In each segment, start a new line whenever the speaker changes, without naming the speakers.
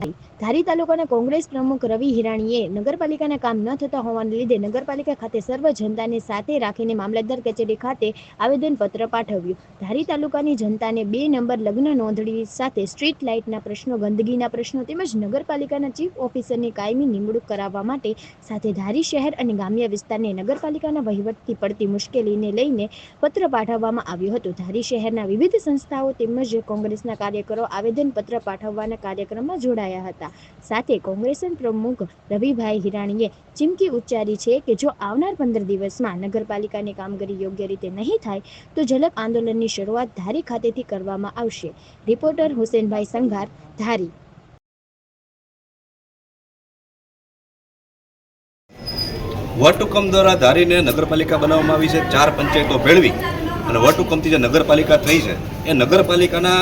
ધારી તાલુકાના કોંગ્રેસ પ્રમુખ રવિ હિરાણીએ નગરપાલિકાના કામ ન થતા હોવાને લીધે નગરપાલિકા ખાતે સર્વ જનતાને સાથે રાખીને મામલતદાર કચેરી ખાતે આવેદનપત્ર પાઠવ્યું. ધારી તાલુકાની જનતાને બે નંબર લગ્ન નોંધણી સાથે સ્ટ્રીટ લાઇટના પ્રશ્નો ગંદકીના પ્રશ્નો તેમજ નગરપાલિકાના ચીફ ઓફિસરની કાયમી નિમણૂક કરાવવા માટે સાથે ધારી શહેર અને ગામ્ય વિસ્તારને નગરપાલિકાના વહીવટથી પડતી મુશ્કેલીને લઈને પત્ર પાઠવવામાં આવ્યું હતું. ધારી શહેરના વિવિધ સંસ્થાઓ તેમજ કોંગ્રેસના કાર્યકરો આવેદનપત્ર પાઠવવાના કાર્યક્રમમાં જોડાયા. હતા. સાથે કોંગ્રેસના પ્રમુખ રવિભાઈ હિરાણીએ ચીમકી ઉચ્ચારી છે કે જો આવનાર પંદર દિવસમાં નગરપાલિકાની કામગીરી યોગ્ય રીતે નહીં થાય, તો ઝલક આંદોલનની શરૂઆત ધારી ખાતેથી કરવામાં આવશે. રિપોર્ટર હુસેનભાઈ સંઘાર, ધારી.
વટહુકમ દ્વારા ધારીને નગરપાલિકા બનાવવામાં આવી છે, ચાર પંચાયતો ભેળવી અને વટહુકમથી જે નગરપાલિકા થઈ છે, એ નગરપાલિકાના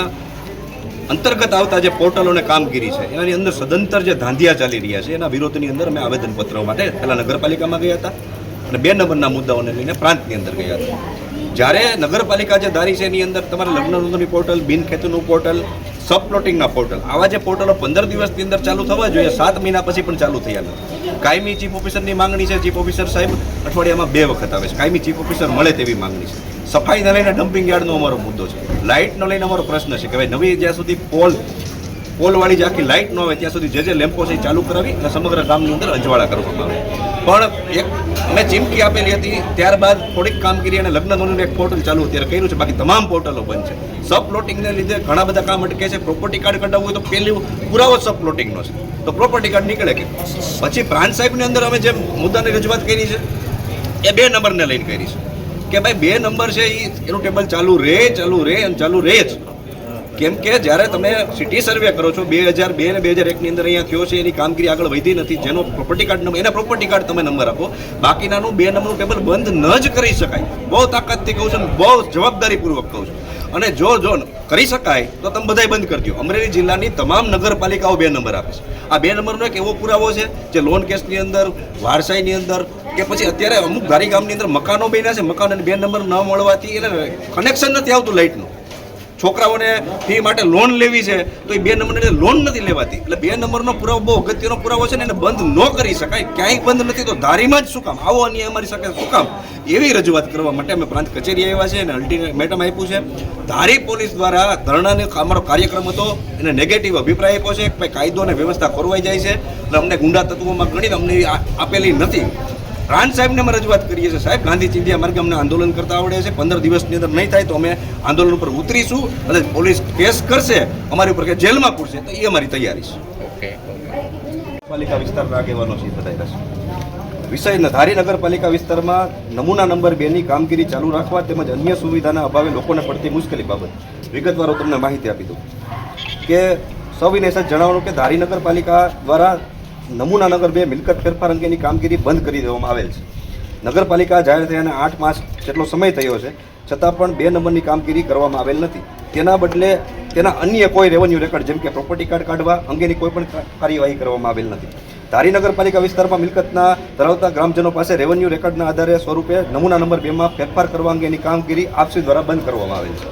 અંતર્ગત આવતા જે પોર્ટલો અને કામગીરી છે, એની અંદર સદંતર જે ધાંધિયા ચાલી રહ્યા છે, એના વિરોધની અંદર અમે આવેદનપત્રો માટે પહેલાં નગરપાલિકામાં ગયા હતા અને બે નંબરના મુદ્દાઓને લઈને પ્રાંતની અંદર ગયા હતા. જ્યારે નગરપાલિકા જે ધારી છે, એની અંદર તમારે લગ્ન નોંધણી પોર્ટલ બિન ખેતીનું પોર્ટલ સબ પોર્ટલ આવા જે પોર્ટલો પંદર દિવસની અંદર ચાલુ થવા જોઈએ, સાત મહિના પછી પણ ચાલુ થયા નથી. કાયમી ચીફ ઓફિસરની માંગણી છે, ચીફ ઓફિસર સાહેબ અઠવાડિયામાં બે વખત આવે છે. કાયમી ચીફ ઓફિસર મળે તેવી માંગણી છે. સફાઈને લઈને ડમ્પિંગ યાર્ડનો અમારો મુદ્દો છે. લાઇટનો લઈને અમારો પ્રશ્ન છે કે ભાઈ નવી જ્યાં સુધી પોલ પોલવાળી જે આખી લાઇટ ન આવે ત્યાં સુધી જે જે લેમ્પો છે એ ચાલુ કરાવી અને સમગ્ર ગામની અંદર અજવાળા કરવામાં આવે. પણ એક અમે ચીમકી આપેલી હતી, ત્યારબાદ થોડીક કામગીરી અને લગ્ન નોંધણીનું એક પોર્ટલ ચાલુ અત્યારે કર્યું છે. બાકી તમામ પોર્ટલો બંધ છે. સબ પ્લોટિંગને લીધે ઘણા બધા કામ અટકે છે. પ્રોપર્ટી કાર્ડ કઢાવવું હોય તો પહેલું પુરાવો સબ પ્લોટિંગનો છે. તો પ્રોપર્ટી કાર્ડ નીકળે કે પછી પ્રાંત સાહેબની અંદર અમે જે મુદ્દાની રજૂઆત કરી છે, એ બે નંબરને લઈને કરી છે. કે ભાઈ બે નંબર છે એ એનું ટેબલ ચાલુ રહે ચાલુ રહે અને ચાલુ રહે જ. કેમ કે જ્યારે તમે સિટી સર્વે કરો છો, બે હજાર બે ને બે હજાર એકની અંદર અહીંયા થયો છે, એની કામગીરી આગળ વધી નથી, જેનો પ્રોપર્ટી કાર્ડ નંબર એના પ્રોપર્ટી કાર્ડ તમે નંબર આપો, બાકીનાનું બે નંબરનું ટેબલ બંધ ન જ કરી શકાય. બહુ તાકાતથી કહું છું બહુ જવાબદારીપૂર્વક કહું છું. અને જો જો કરી શકાય, તો તમે બધાય બંધ કરી દો. અમરેલી જિલ્લાની તમામ નગરપાલિકાઓ બે નંબર આપે છે. આ બે નંબરનો એક એવો પુરાવો છે, જે લોન કેસની અંદર, વારસાઈની અંદર કે પછી અત્યારે અમુક ધારી ગામની અંદર મકાનો બન્યા છે મકાન અને બે નંબર ન મળવાથી એટલે કનેક્શન નથી આવતું લાઇટનું. છોકરાઓને ફી માટે લોન લેવી છે, તો એ બે નંબરની લોન નથી લેવાતી. એટલે બે નંબરનો પુરાવો બહુ અગત્યનો પુરાવો છે ને એને બંધ ન કરી શકાય, ક્યાંય બંધ નથી, તો ધારીમાં જ શું કામ? આવો અન્યાય અમારી સાથે શું કામ? એવી રજૂઆત કરવા માટે અમે પ્રાંત કચેરી આવ્યા છે અને અલ્ટિમેટમ આપ્યું છે. ધારી પોલીસ દ્વારા ધરણાને અમારો કાર્યક્રમ હતો, એને નેગેટિવ અભિપ્રાય આપ્યો છે કે કાયદો અને વ્યવસ્થા ખોરવાઈ જાય છે. અને અમને ગુંડા તત્વોમાં ગણીને અમને આપેલી નથી. પ્રાંત સાહેબને અમે રજૂઆત કરીએ છીએ. સાહેબ ગાંધી ચિંધ્યા માર્ગે અમને આંદોલન કરતા આવડે છે. પંદર દિવસની અંદર નહીં થાય તો અમે આંદોલન ઉપર ઉતરીશું અને પોલીસ કેસ કરશે અમારી ઉપર કે જેલમાં પૂરશે તો એ અમારી તૈયારી છે. પાલિકા વિસ્તારના આગેવાનો છે બધા રહેશે વિષય ધારી નગરપાલિકા વિસ્તારમાં નમૂના નંબર બેની કામગીરી ચાલુ રાખવા તેમજ અન્ય સુવિધાના અભાવે લોકોને પડતી મુશ્કેલી બાબત. વિગતવાર હું તમને માહિતી આપી દઉં. કે સવિનય સર જણાવવાનું કે ધારી નગરપાલિકા દ્વારા નમૂના નગર બે મિલકત ફેરફાર અંગેની કામગીરી બંધ કરી દેવામાં આવેલ છે. નગરપાલિકા જાહેર થયાને આઠ માસ જેટલો સમય થયો છે, છતાં પણ બે નંબરની કામગીરી કરવામાં આવેલ નથી. તેના બદલે તેના અન્ય કોઈ રેવન્યુ રેકર્ડ જેમ કે પ્રોપર્ટી કાર્ડ કાઢવા અંગેની કોઈ પણ કાર્યવાહી કરવામાં આવેલ નથી. ધારી નગરપાલિકા વિસ્તારમાં મિલકતના ધરાવતા ગ્રામજનો પાસે રેવન્યુ રેકર્ડના આધારે સ્વરૂપે નમૂના નંબર બેમાં ફેરફાર કરવા અંગેની કામગીરી આપસી દ્વારા બંધ કરવામાં આવેલ છે.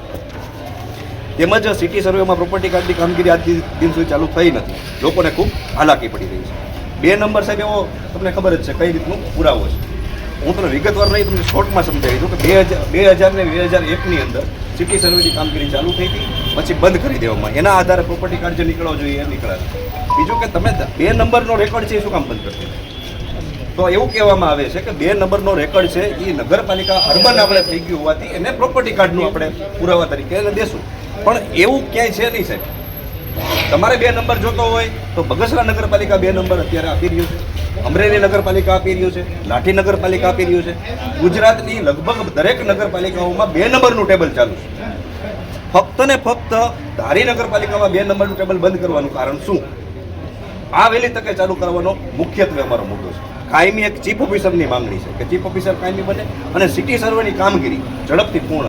તેમજ સિટી સર્વેમાં પ્રોપર્ટી કાર્ડની કામગીરી આજ દિન સુધી ચાલુ થઈ નથી. લોકોને ખૂબ હાલાકી પડી રહી છે. બે નંબર સાહેબ, એવો તમને ખબર જ છે કઈ રીતનું પુરાવો છે. હું તમને વિગતવાર નહીં, તમને શોર્ટમાં સમજાવી દઉં કે બે હજાર બે હજાર ને બે હજાર એકની અંદર સિટી સર્વેની કામગીરી ચાલુ થઈ હતી, પછી બંધ કરી દેવામાં. એના આધારે પ્રોપર્ટી કાર્ડ જે નીકળવો જોઈએ એ નીકળ્યા બીજું કે તમે બે નંબરનો રેકોર્ડ છે એ શું કામ બંધ કરી તો એવું કહેવામાં આવે છે કે બે નંબરનો રેકોર્ડ છે એ નગરપાલિકા અર્બન આપણે થઈ ગયું હોવાથી એને પ્રોપર્ટી કાર્ડનું આપણે પુરાવા તરીકે એને દેશું. પણ એવું ક્યાંય છે નહીં સાહેબ. તમારે બે નંબર જોતો હોય તો બગસરા નગરપાલિકા બે નંબર અત્યારે આપી રહ્યું છે. અમરેલી નગરપાલિકા આપી રહ્યું છે. લાઠી નગરપાલિકા આપી રહ્યું છે. ગુજરાતની લગભગ દરેક નગરપાલિકાઓમાં બે નંબરનું ટેબલ ચાલુ છે. ફક્ત ને ફક્ત ધારી નગરપાલિકામાં બે નંબરનું ટેબલ બંધ કરવાનું કારણ શું? આ વહેલી તકે ચાલુ કરવાનો મુખ્યત્વે અમારો મુદ્દો છે. કાયમી એક ચીફ ઓફિસરની માંગણી છે કે ચીફ ઓફિસર કાયમી બને અને સિટી સર્વેની કામગીરી ઝડપથી પૂર્ણ